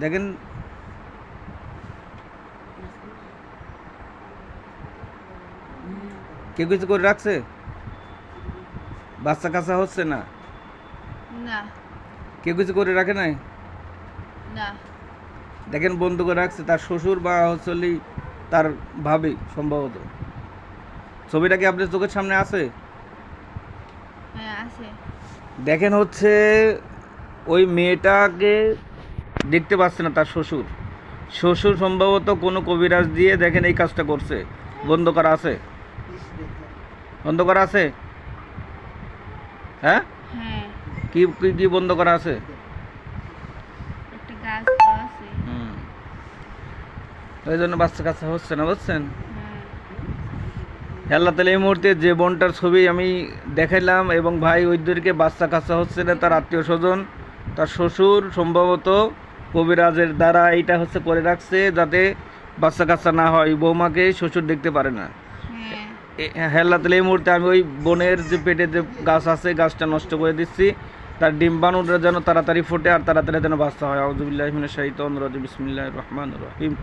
দেখেন। কেউ কিছু করে রাখছে? বাচ্চা কাচ্চা হচ্ছে না? না। কেউ কিছু করে রাখে নাই? না। দেখেন বন্ধ করে রাখছে তার শ্বশুর বা হচ্ছে তার ভাবি সম্ভবত। ছবিটা কি আপনার চোখের সামনে আছে? হ্যাঁ আছে। দেখেন হচ্ছে ওই মেয়েটাকে দেখতে পাচ্ছে না তার শ্বশুর। শ্বশুর সম্ভবত কোনো কবিরাজ দিয়ে দেখেন এই কাজটা করছে। বন্ধ করা আছে? বন্ধ করা আছে? হ্যাঁ? হ্যাঁ। কি কি বন্ধ করা আছে? ওই জন্য বাচ্চা কাচ্চা হচ্ছে না বুঝছেন? হ্যাঁ। আল্লাহ তালা এই মুহূর্তে যে বোনটার ছবি আমি দেখাইলাম এবং ভাই ওইদেরকে বাচ্চা কাচ্চা হচ্ছে না তার আত্মীয় স্বজন তার শ্বশুর সম্ভবত কবিরাজের দ্বারা এইটা হচ্ছে করে রাখছে যাতে বাচ্চা কাচ্চা না হয়। বৌমাকে শ্বশুর দেখতে পারে না। হ্যাঁ। আল্লাহ তালা এই মুহূর্তে আমি ওই বনের যে পেটে যে গাছ আছে গাছটা নষ্ট করে দিচ্ছি। তার ডিম্বাণুটা যেন তাড়াতাড়ি ফোটে আর তাড়াতাড়ি যেন বাচ্চা হয়। আউজুবিল্লাহ মিনাশ অনুরাজ বিসমিল্লাহ রহমান রহিম।